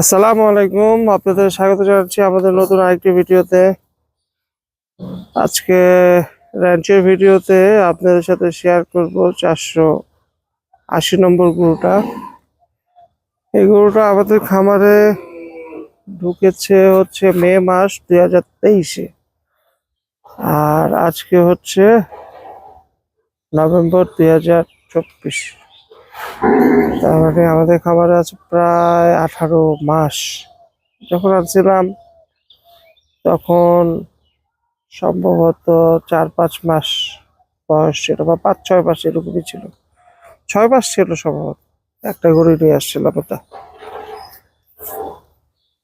আসসালামু আলাইকুম, আপনাদের স্বাগত জানাচ্ছি আমাদের নতুন আরেকটি ভিডিওতে। আজকে র্যাঞ্চের ভিডিওতে আপনাদের সাথে শেয়ার করব চারশো আশি নম্বর গরুটা। এই গরুটা আমাদের খামারে ঢুকেছে হচ্ছে মে মাস দুই হাজার তেইশে। আর আজকে হচ্ছে নভেম্বর দুই হাজার চব্বিশ। তার মানে আমাদের খামারে আছে প্রায় আঠারো মাস। যখন আনছিলাম তখন সম্ভবত চার পাঁচ মাস বয়স ছিল বা পাঁচ ছয় মাস এরকমই ছিল। ছয় মাস ছিল সম্ভবত। একটা গরু নিয়ে আসছিলাম ওটা।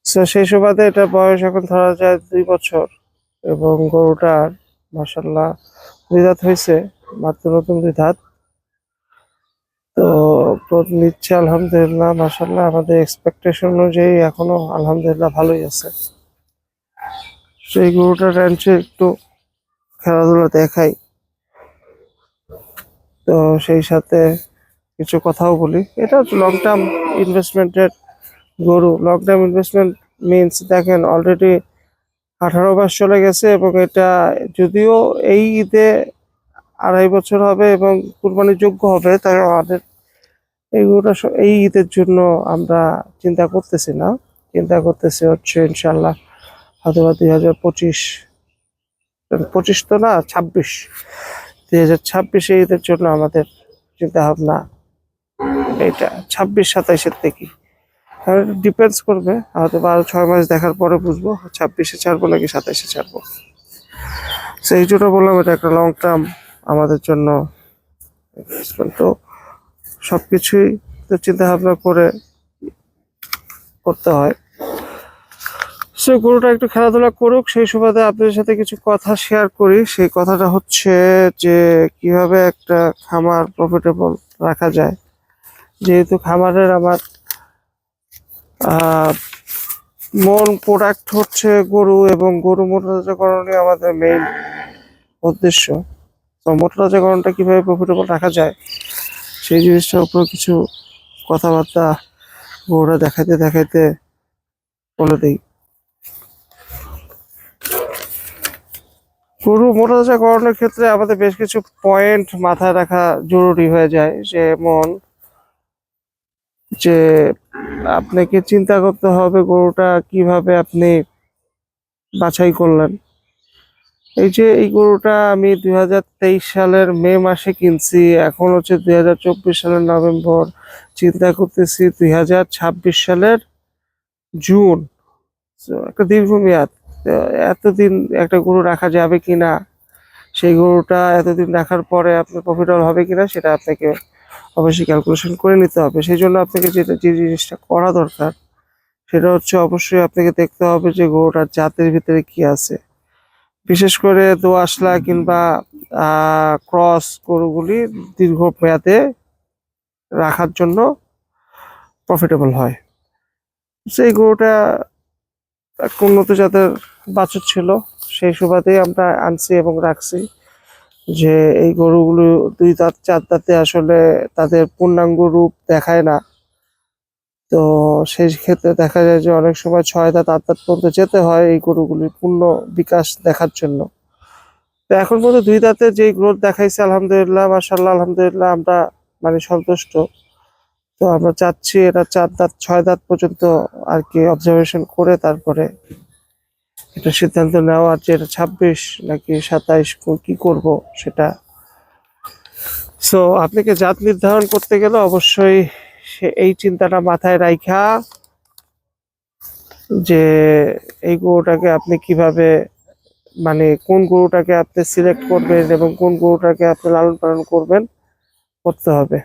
তো সেই সুবাদে এটা বয়স এখন ধরা যায় দুই বছর এবং গরুটার মাসাল্লাহ দুই দাঁত হয়েছে, মাত্র নতুন দুই দাঁত তো নিচ্ছে আলহামদুলিল্লাহ মাসাল্লাহ আমাদের এক্সপেকটেশন অনুযায়ী এখনও আলহামদুলিল্লাহ ভালোই আছে। সেই গরুটা র্যাঞ্চে একটু খেলাধুলা দেখাই। তো সেই সাথে কিছু কথাও বলি। এটা লং টার্ম ইনভেস্টমেন্টের গরু। লং টার্ম ইনভেস্টমেন্ট মিনস দেখেন অলরেডি আঠারো মাস চলে গেছে এবং এটা যদিও এই ঈদে আড়াই বছর হবে এবং কুরবানির যোগ্য হবে, তাই আমাদের এইগুলো এই ঈদের জন্য আমরা চিন্তা করতেছি না। চিন্তা করতেছি হচ্ছে ইনশাল্লাহ হয়তো বা দুই হাজার পঁচিশ পঁচিশ তো না, ছাব্বিশ। দুই হাজার ছাব্বিশে ঈদের জন্য আমাদের চিন্তা ভাবনা এটা ছাব্বিশ, সাতাইশের থেকে। ডিপেন্ডস করবে হয়তো বা আরও ছয় মাস দেখার পরে বুঝব, ছাব্বিশে ছাড়বো নাকি সাতাইশে ছাড়বো। সেই জন্য বললাম এটা একটা লং টার্ম আমাদের জন্য তো সব কিছুই তো চিন্তা ভাবনা করে করতে হয়। সে গরুটা একটু খেলাধুলা করুক, সেই সুবাদে আপনাদের সাথে কিছু কথা শেয়ার করি। সেই কথাটা হচ্ছে যে, কীভাবে একটা খামার প্রফিটেবল রাখা যায়। যেহেতু খামারের আমার মূল প্রোডাক্ট হচ্ছে গরু এবং গরু মোটরজাকরণই আমাদের মেইন উদ্দেশ্য। তো মোটরজাকরণটা কীভাবে প্রফিটেবল রাখা যায়, সেই জিনিসটার উপর কিছু কথাবার্তা গরুরা দেখাইতে দেখাইতে বলে দিই। গরু মোটরজাকরণের ক্ষেত্রে আমাদের বেশ কিছু পয়েন্ট মাথায় রাখা জরুরি হয়ে যায়, যেমন যে আপনাকে চিন্তা করতে হবে গরুটা কীভাবে আপনি বাছাই করলেন। এই যে এই গরুটা আমি দু হাজার তেইশ সালের মে মাসে কিনছি, এখন হচ্ছে দুই হাজার চব্বিশ সালের নভেম্বর। চিন্তা করতেছি দু হাজার ছাব্বিশ সালের জুন। একটা দীর্ঘমেয়াদ। এতদিন একটা গরু রাখা যাবে কিনা, সেই গরুটা এতদিন রাখার পরে আপনার প্রফিটেবল হবে কিনা, সেটা আপনাকে অবশ্যই ক্যালকুলেশন করে নিতে হবে। সেই জন্য আপনাকে যেটা, যে জিনিসটা করা দরকার, সেটা হচ্ছে অবশ্যই আপনাকে দেখতে হবে যে গরুটার জাতের ভিতরে কি আছে। বিশেষ করে দোআঁশলা কিংবা ক্রস গরুগুলি দীর্ঘ মেয়াদে রাখার জন্য প্রফিটেবল হয়। সেই গরুটা এক উন্নত জাতের বাছুর ছিল, সেই সুবাদেই আমরা আনছি এবং রাখছি যে এই গরুগুলো দুই দাঁত, চার দাঁতে আসলে তাদের পূর্ণাঙ্গ রূপ দেখায় না। তো সেই ক্ষেত্রে দেখা যায় যে অনেক সময় ছয় দাঁত আট দাঁত পর্যন্ত যেতে হয় এই গরুগুলির পূর্ণ বিকাশ দেখার জন্য। তো এখন পর্যন্ত দুই দাঁতে যে গ্রোথ দেখাইছে, আলহামদুলিল্লাহ মাসাল্লাহ আলহামদুলিল্লাহ, আমরা মানে সন্তুষ্ট। তো আমরা চাচ্ছি এটা চার দাঁত, ছয় দাঁত পর্যন্ত আর কি অবজারভেশন করে তারপরে এটা সিদ্ধান্ত নেওয়া যে এটা ছাব্বিশ নাকি সাতাইশ কি করব সেটা। সো আপনাকে জাত নির্ধারণ করতে গেলে অবশ্যই সে এই চিন্তাটা মাথায় রাখা যে এই গরুটাকে আপনি কীভাবে মানে কোন গরুটাকে আপনি সিলেক্ট করবেন এবং কোন গরুটাকে আপনি লালন পালন করবেন করতে হবে।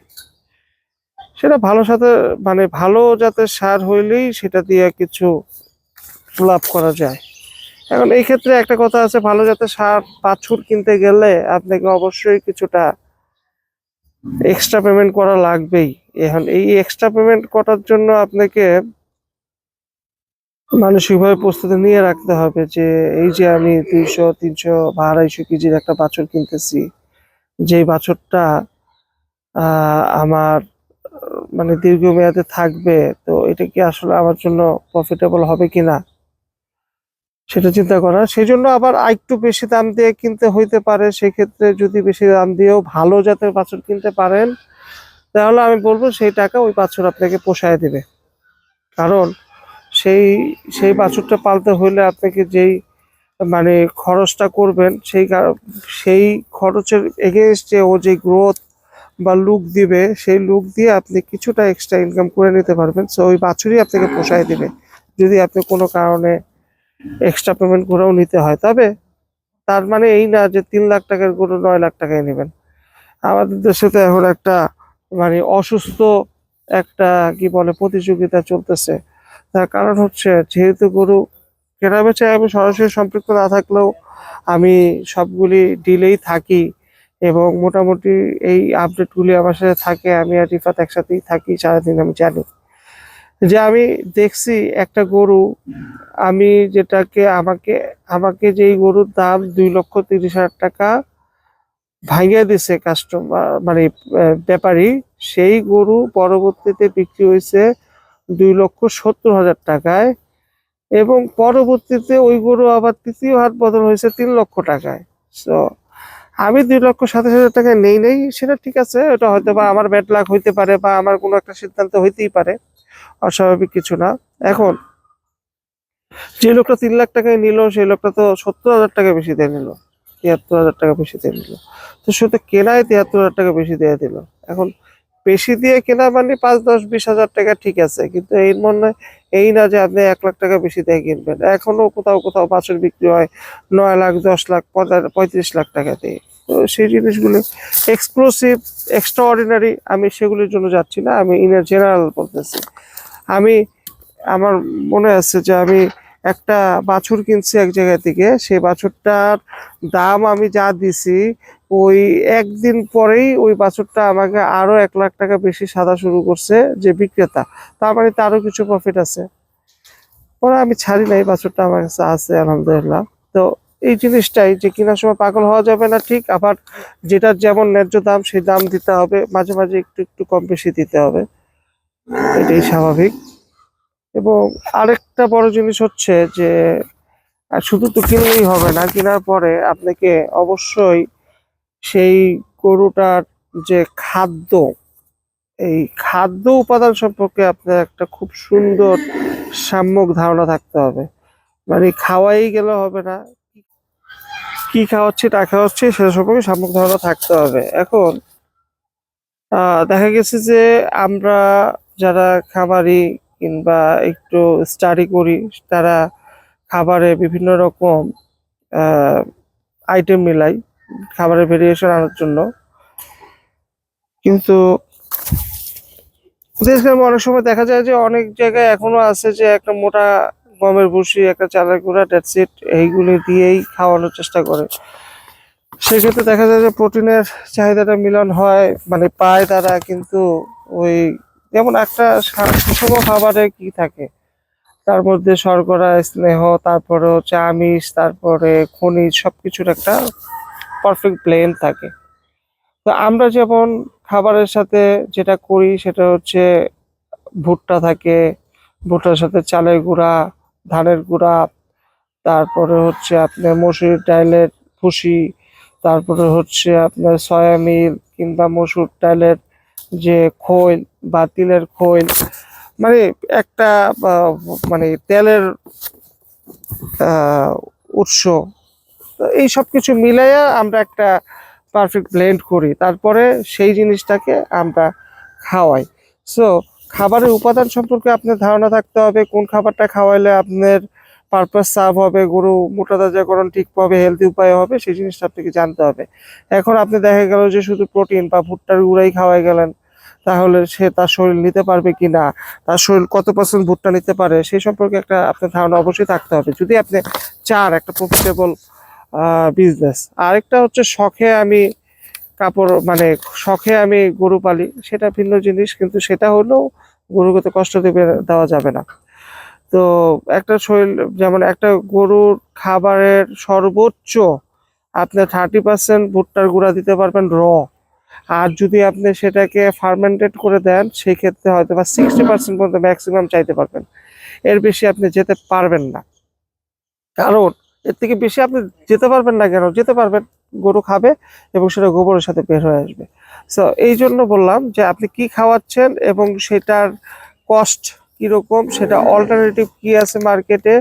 সেটা ভালো সাথে মানে ভালো জাতের সার হইলেই সেটা দিয়ে কিছু লাভ করা যায়। এখন এই ক্ষেত্রে একটা কথা আছে, ভালো জাতের সার পাছুর কিনতে গেলে আপনাকে অবশ্যই কিছুটা এক্সট্রা পেমেন্ট করা লাগবেই। এখন এই এক্সট্রা পেমেন্ট করার জন্য আপনাকে মানসিকভাবে প্রস্তুতি নিয়ে রাখতে হবে যে এই যে আমি দুইশো, তিনশো বা আড়াইশো কেজির একটা বাছুর কিনতেছি, যেই বাছুরটা আমার মানে দীর্ঘমেয়াদে থাকবে, তো এটা কি আসলে আমার জন্য প্রফিটেবল হবে কিনা? সেটা চিন্তা করা। সেই জন্য আবার আরেকটু বেশি দাম দিয়ে কিনতে হইতে পারে। সেক্ষেত্রে যদি বেশি দাম দিয়েও ভালো জাতের বাছুর কিনতে পারেন তাহলে আমি বলব সেই টাকা ওই বাছুর আপনাকে পোষায় দেবে। কারণ সেই সেই বাছুরটা পালতে হইলে আপনাকে যেই মানে খরচটা করবেন সেই সেই খরচের এগেনস্ট ও যে গ্রোথ বা লুক দিবে, সেই লুক দিয়ে আপনি কিছুটা এক্সট্রা ইনকাম করে নিতে পারবেন। সো ওই বাছুরই আপনাকে পোষায় দিবে, যদি আপনি কোনো কারণে এক্সট্রা পেমেন্ট করেও নিতে হয়। তবে তার মানে এই না যে তিন লাখ টাকার গরু নয় লাখ টাকায় নেবেন। আমাদের দেশে তো এখন একটা মানে অসুস্থ একটা, কি বলে, প্রতিযোগিতা চলতেছে। তার কারণ হচ্ছে, যেহেতু গরু কেনা বেচায় আমি সরাসরি সম্পৃক্ত না থাকলেও আমি সবগুলি ডিলেই থাকি এবং মোটামুটি এই আপডেটগুলি আমার সাথে থাকে, আমি আর রিফাত একসাথেই থাকি, সারাদিন আমি জানি। যে আমি দেখছি একটা গরু, আমি যেটাকে, আমাকে আমাকে যেই গরুর দাম দুই লক্ষ তিরিশ হাজার টাকা ভাঙিয়ে দিছে কাস্টমার মানে ব্যাপারী। সেই গরু পরবর্তীতে বিক্রি হয়েছে দুই লক্ষ সত্তর হাজার টাকায় এবং পরবর্তীতে ওই গরু আবার তৃতীয় হাত বদল হয়েছে তিন লক্ষ টাকায়। তো আমি দুই লক্ষ সাতাশ হাজার টাকায় নেই নেই, সেটা ঠিক আছে, ওটা হয়তো বা আমার ব্যাড লাক হইতে পারে বা আমার কোনো একটা সিদ্ধান্ত হইতেই পারে, অস্বাভাবিক কিছু না। এখন, যে লোকটা তিন লাখ টাকায় নিল, সেই লোকটা তো সত্তর হাজার টাকা বেশি দিয়ে নিল। তিয়াত্তর হাজার টাকা বেশি দিয়ে দিল। তো শুধু কেনায় তিয়াত্তর হাজার টাকা বেশি দিয়ে দিল। এখন বেশি দিয়ে কেনা মানে পাঁচ, দশ, বিশ হাজার টাকা ঠিক আছে, কিন্তু এর মনে এই না যে আপনি এক লাখ টাকা বেশি দিয়ে কিনবেন। এখনও কোথাও কোথাও বাছুর বিক্রি হয় নয় লাখ, দশ লাখ পঁয়ত্রিশ লাখ টাকা দিয়ে। তো সেই জিনিসগুলো এক্সক্লুসিভ এক্সট্রা অর্ডিনারি আমি সেগুলির জন্য যাচ্ছি না, আমি ইনার জেনারেল বলতেছি। আমি, আমার মনে আছে যে আমি একটা বাছুর কিনছি এক জায়গা থেকে, সেই বাছুরটার দাম আমি যা দিছি, ওই একদিন পরেই ওই বাছুরটা আমাকে আরও এক লাখ টাকা বেশি সাদা শুরু করছে যে বিক্রেতা। তার মানে তারও কিছু প্রফিট আছে। পরে আমি ছাড়ি নাই, বাছুরটা আমার কাছে আছে, আলহামদুলিল্লাহ। তো এই জিনিসটাই যে কেনার সময় পাগল হওয়া যাবে না, ঠিক, আবার যেটার যেমন ন্যায্য দাম, সেই দাম দিতে হবে। মাঝে মাঝে একটু একটু কম বেশি দিতে হবে। এটাই স্বাভাবিক। এবং আরেকটা বড় জিনিস হচ্ছে যে শুধু তো কিনলেই হবে না, কেনার পরে আপনাকে অবশ্যই সেই গরুটার যে খাদ্য, এই খাদ্য উপাদান সম্পর্কে আপনার একটা খুব সুন্দর সাম্যক ধারণা থাকতে হবে। মানে খাওয়াই গেলে হবে না, কি খাওয়াচ্ছি, না খাওয়াচ্ছি, সেটা সম্পর্কে সাম্যক ধারণা থাকতে হবে। এখন দেখা গেছে যে আমরা যারা খামারি কিংবা একটু স্টাডি করি, তারা খাবারে বিভিন্ন রকম আইটেম মিলাই খাবারের ভেরিয়েশন আনার জন্য। কিন্তু করে অনেক সময় দেখা যায় যে অনেক জায়গায় এখনও আছে যে একটা মোটা গমের ভুসি, একটা চালের গুঁড়া ডেটসিট এইগুলি দিয়েই খাওয়ানোর চেষ্টা করে। সেক্ষেত্রে দেখা যায় যে প্রোটিনের চাহিদাটা মিলন হয় মানে পায় তারা, কিন্তু ওই যেমন একটা সুষম খাবারে কি থাকে? তার মধ্যে শর্করা, স্নেহ, তারপরে হচ্ছে আমিষ, তারপরে খনিজ সব কিছুর একটা পারফেক্ট প্লেন থাকে। তো আমরা যেমন খাবারের সাথে যেটা করি সেটা হচ্ছে ভুট্টা থাকে, ভুট্টার সাথে চালের গুঁড়া, ধানের গুঁড়া, তারপরে হচ্ছে আপনার মসুর ডাইলের ভুসি, তারপরে হচ্ছে আপনার সয়া মিল কিংবা মসুর ডাইলের যে খৈল বা তিলের খৈল মানে একটা মানে তেলের উৎস। এই সব কিছু মিলাইয়া আমরা একটা পারফেক্ট ব্লেন্ড করি। তারপরে সেই জিনিসটাকে আমরা খাওয়াই। সো খাবারের উপাদান সম্পর্কে আপনার ধারণা থাকতে হবে। কোন খাবারটা খাওয়াইলে আপনার পারপাস সার্ভ হবে, গরু মোটা তাজাকরণ ঠিক পাবে হেলদি উপায় হবে, সেই জিনিসটা আপনাকে জানতে হবে। এখন আপনি দেখা গেল যে শুধু প্রোটিন বা ভুট্টার গুঁড়াই খাওয়াই গেলেন, তাহলে সে তার শরীর নিতে পারবে কি না তার শরীর কত পার্সেন্ট ভুট্টা নিতে পারে, সেই সম্পর্কে একটা আপনার ধারণা অবশ্যই থাকতে হবে। যদি আপনি চান একটা প্রফিটেবল বিজনেস আরেকটা হচ্ছে শখে আমি কাপড় মানে শখে আমি গরু পালি, সেটা ভিন্ন জিনিস, কিন্তু সেটা হলেও গরুকে তো কষ্ট দেবে, দেওয়া যাবে না। তো একটা শরীর যেমন একটা গরুর খাবারের সর্বোচ্চ আপনি থার্টি পার্সেন্ট ভুট্টার গুঁড়া দিতে পারবেন র আর যদি আপনি সেটাকে ফার্মেন্টেড করে দেন সেই ক্ষেত্রে হয়তো বা সিক্সটি পার্সেন্ট পর্যন্ত ম্যাক্সিমাম চাইতে পারবেন। এর বেশি আপনি যেতে পারবেন না। কারণ এর থেকে বেশি আপনি যেতে পারবেন না কেন? যেতে পারবেন, গরু খাবে এবং সেটা গোবরের সাথে বের হয়ে আসবে। সো এই জন্য বললাম যে আপনি কি খাওয়াচ্ছেন এবং সেটার কস্ট কীরকম, সেটা অল্টারনেটিভ কি আছে মার্কেটে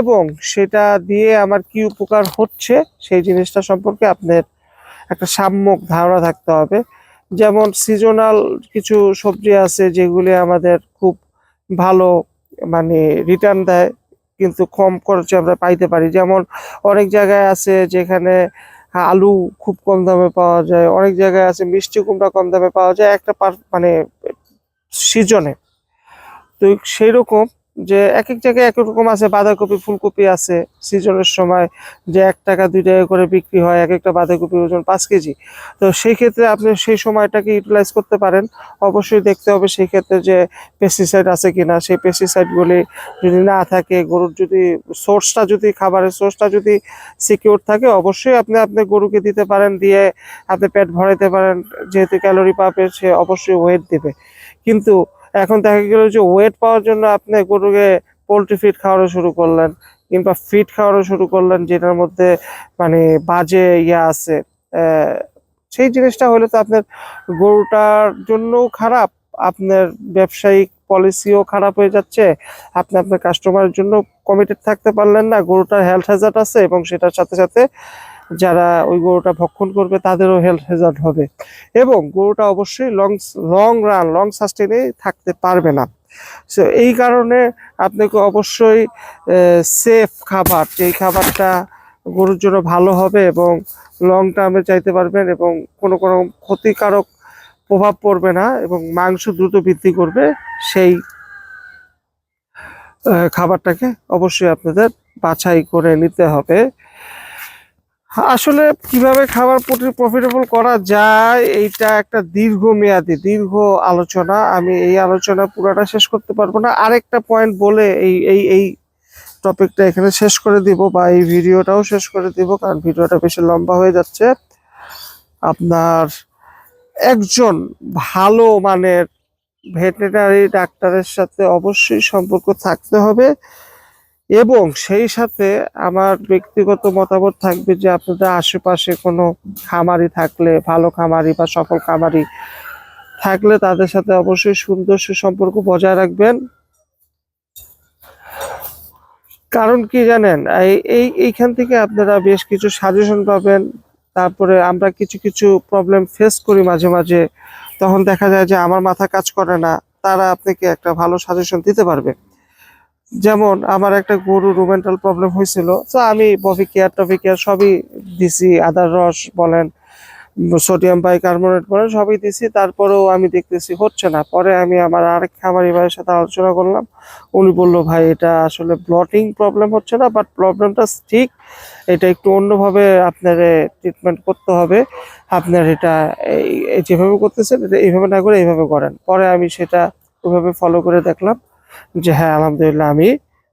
এবং সেটা দিয়ে আমার কি উপকার হচ্ছে, সেই জিনিসটা সম্পর্কে আপনার একটা সাম্যক ধারণা থাকতে হবে। যেমন সিজনাল কিছু সবজি আছে যেগুলি আমাদের খুব ভালো মানে রিটার্ন দেয়, কিন্তু কম খরচে আমরা পাইতে পারি। যেমন অনেক জায়গায় আছে যেখানে আলু খুব কম দামে পাওয়া যায়, অনেক জায়গায় আছে মিষ্টি কুমড়া কম দামে পাওয়া যায়, একটা মানে সিজনে তো সেই রকম যে এক এক জায়গায় এক রকম আছে। বাঁধাকপি, ফুলকপি আছে সিজনের সময় যে এক টাকা, দুই টাকা করে বিক্রি হয় এক একটা বাঁধাকপির ওজন পাঁচ কেজি। তো সেই ক্ষেত্রে আপনি সেই সময়টাকে ইউটিলাইজ করতে পারেন। অবশ্যই দেখতে হবে সেই ক্ষেত্রে যে পেস্টিসাইড আছে কিনা। সেই পেস্টিসাইডগুলি যদি না থাকে, গরুর যদি সোর্সটা যদি, খাবারের সোর্সটা যদি সিকিউর থাকে, অবশ্যই আপনি আপনি গরুকে দিতে পারেন, দিয়ে আপনি পেট ভরাইতে পারেন। যেহেতু ক্যালোরি পাবে, সে অবশ্যই ওয়েট দেবে। কিন্তু এখন দেখা গেল যে ওয়েট পাওয়ার জন্য আপনি গরুকে পোলট্রি ফিড খাওয়ানো শুরু করলেন কিংবা ফিড খাওয়ানো শুরু করলেন, যেটার মধ্যে মানে বাজে ইয়া আছে সেই জিনিসটা হলে তো আপনার গরুটার জন্যও খারাপ, আপনার ব্যবসায়িক পলিসিও খারাপ হয়ে যাচ্ছে, আপনি আপনার কাস্টমারের জন্য কমিটেড থাকতে পারলেন না, গরুটার হেলথ হ্যাজার্ড আছে এবং সেটার সাথে সাথে যারা ওই গরুটা ভক্ষণ করবে, তাদেরও হেলথ হ্যাজার্ড হবে। এবং গরুটা অবশ্যই লং লং রান লং সাস্টেনে থাকতে পারবে না। সো এই কারণে আপনাকে অবশ্যই সেফ খাবার, যেই খাবারটা গরুর জন্য ভালো হবে এবং লং টার্মে চাইতে পারবেন এবং কোনো কোনো ক্ষতিকারক প্রভাব পড়বে না এবং মাংস দ্রুত বৃদ্ধি করবে, সেই খাবারটাকে অবশ্যই আপনাদের বাছাই করে নিতে হবে। আসলে কীভাবে খাবার প্রফিটেবল করা যায়, এইটা একটা দীর্ঘমেয়াদী, দীর্ঘ আলোচনা। আমি এই আলোচনা পুরাটা শেষ করতে পারব না। আরেকটা পয়েন্ট বলে এই এই এই টপিকটা এখানে শেষ করে দিব বা এই ভিডিওটাও শেষ করে দিব, কারণ ভিডিওটা বেশি লম্বা হয়ে যাচ্ছে। আপনার একজন ভালো মানের ভেটেরিনারি ডাক্তারের সাথে অবশ্যই সম্পর্ক থাকতে হবে। এবং সেই সাথে আমার ব্যক্তিগত মতামত থাকবে যে আপনাদের আশেপাশে কোনো খামারি থাকলে, ভালো খামারি বা সফল খামারি থাকলে তাদের সাথে অবশ্যই সুন্দর সুসম্পর্ক বজায় রাখবেন। কারণ কি জানেন, এই এই, এইখান থেকে আপনারা বেশ কিছু সাজেশন পাবেন। তারপরে আমরা কিছু কিছু প্রবলেম ফেস করি মাঝে মাঝে। তখন দেখা যায় যে আমার মাথা কাজ করে না। তারা আপনাকে একটা ভালো সাজেশন দিতে পারবে। যেমন আমার একটা গরু রুমেন্টাল প্রবলেম হয়েছিল, তো আমি বফি কেয়ার টফি কেয়ার সবই দিছি, আদার রস বলেন, সোডিয়াম বাইকার্বনেট বলেন, সবই দিছি, তারপরেও আমি দেখতেছি হচ্ছে না। পরে আমি আমার আরেক খামারি ভাইয়ের সাথে আলোচনা করলাম, উনি বলল, ভাই, এটা আসলে ব্লটিং প্রবলেম হচ্ছে না বাট প্রবলেমটা ঠিক, এটা একটু অন্যভাবে আপনার ট্রিটমেন্ট করতে হবে, আপনার এটা যেভাবে করতেছেন, এটা এইভাবে না করে এইভাবে করেন। পরে আমি সেটা ওইভাবে ফলো করে দেখলাম যে হ্যাঁ আলহামদুলিল্লাহ আমি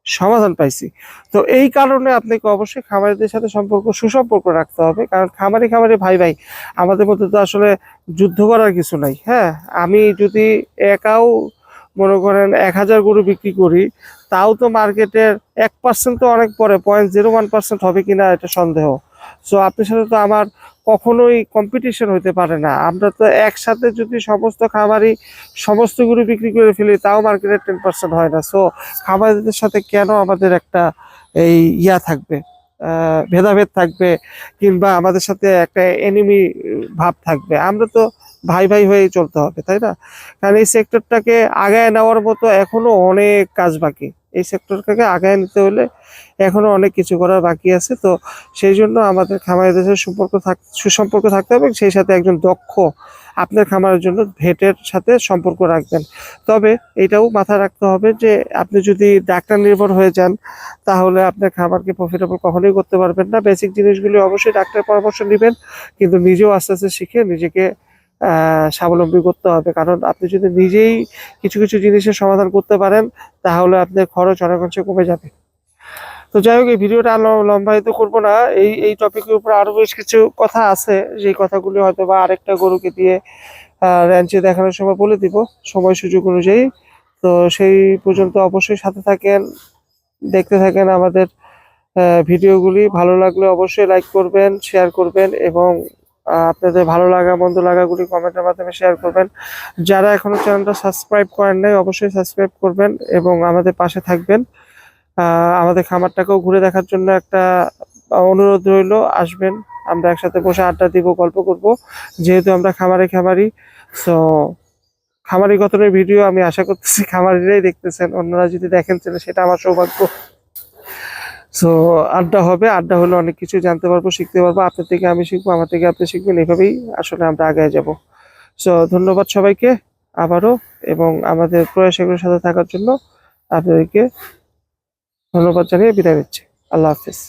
সমাধান পাইছি। তো এই কারণে আপনাকে অবশ্যই খামারিদের সাথে সম্পর্ক, সুসম্পর্ক রাখতে হবে। কারণ খামারি খামারি ভাই ভাই, আমাদের মধ্যে তো আসলে যুদ্ধ করার কিছু নাই। হ্যাঁ আমি যদি একাও মনে করেন এক হাজার গরু বিক্রি করি, তাও তো মার্কেটের এক পার্সেন্ট তো অনেক পরে পয়েন্ট জিরো ওয়ান পার্সেন্ট হবে কিনা এটা সন্দেহ। সো আপনার সাথে তো আমার কখনোই কম্পিটিশন হতে পারে না। আমরা তো একসাথে যদি সমস্ত খামারি সমস্ত গরু বিক্রি করে ফেলি, তাও মার্কেটে টেন পার্সেন্ট হয় না। সো খামারিদের সাথে কেন আমাদের একটা এই ইয়া থাকবে? ভেদাভেদ থাকবে? কিংবা আমাদের সাথে একটা এনিমি ভাব থাকবে? আমরা তো ভাই ভাই হয়েই চলতে হবে, তাই না? কারণ এই সেক্টরটাকে আগায় নেওয়ার মতো এখনও অনেক কাজ বাকি। এই সেক্টরটাকে আগায় নিতে হলে এখনও অনেক কিছু করার বাকি আছে। তো সেই জন্য আমাদের খামারিদের সাথে সম্পর্ক থাক, সুসম্পর্ক থাকতে হবে সেই সাথে একজন দক্ষ আপনার খামারের জন্য ভেটের সাথে সম্পর্ক রাখবেন। তবে এটাও মাথায় রাখতে হবে যে আপনি যদি ডাক্তার নির্ভর হয়ে যান, তাহলে আপনার খামারকে প্রফিটেবল কখনোই করতে পারবেন না। বেসিক জিনিসগুলি অবশ্যই ডাক্তারের পরামর্শ নেবেন, কিন্তু নিজেও আস্তে আস্তে শিখে নিজেকে স্বাবলম্বী করতে হবে। কারণ আপনি যদি নিজেই কিছু কিছু জিনিসের সমাধান করতে পারেন, তাহলে আপনার খরচ অনেকাংশে কমে যাবে। তো যাই হোক, এই ভিডিওটা আর লম্বায়িত করব না। এই এই টপিকের উপর আরও বেশ কিছু কথা আছে। যে কথাগুলি হয়তো বা আরেকটা গরুকে দিয়ে র্যাঞ্চে দেখানোর সময় বলে দিব, সময় সুযোগ অনুযায়ী। তো সেই পর্যন্ত অবশ্যই সাথে থাকেন, দেখতে থাকেন আমাদের ভিডিওগুলি। ভালো লাগলে অবশ্যই লাইক করবেন শেয়ার করবেন এবং আপনাদের ভালো লাগা, মন্দ লাগাগুলি কমেন্টের মাধ্যমে শেয়ার করবেন। যারা এখনও চ্যানেলটা সাবস্ক্রাইব করেন নাই, অবশ্যই সাবস্ক্রাইব করবেন এবং আমাদের পাশে থাকবেন। আমাদের খামারটাকেও ঘুরে দেখার জন্য একটা অনুরোধ রইল, আসবেন। আমরা একসাথে বসে আড্ডা দিব, গল্প করব। যেহেতু আমরা খামারে খামারি তো খামারি গতনের ভিডিও আমি আশা করতেছি খামারিরাই দেখতেছেন। অন্যরা যদি দেখেন তাহলে সেটা আমার সৌভাগ্য। সো আড্ডা হবে, আড্ডা হলে অনেক কিছু জানতে পারব, শিখতে পারব, আপনার থেকে আমি শিখব, আমার থেকে আপনি শিখবেন, এভাবেই আসলে আমরা আগে যাব। সো ধন্যবাদ সবাইকে আবারও, এবং আমাদের প্রয়াসের সাথে থাকার জন্য আপনাদেরকে ধন্যবাদ জানিয়ে বিদায় নিচ্ছি। আল্লাহ হাফিজ।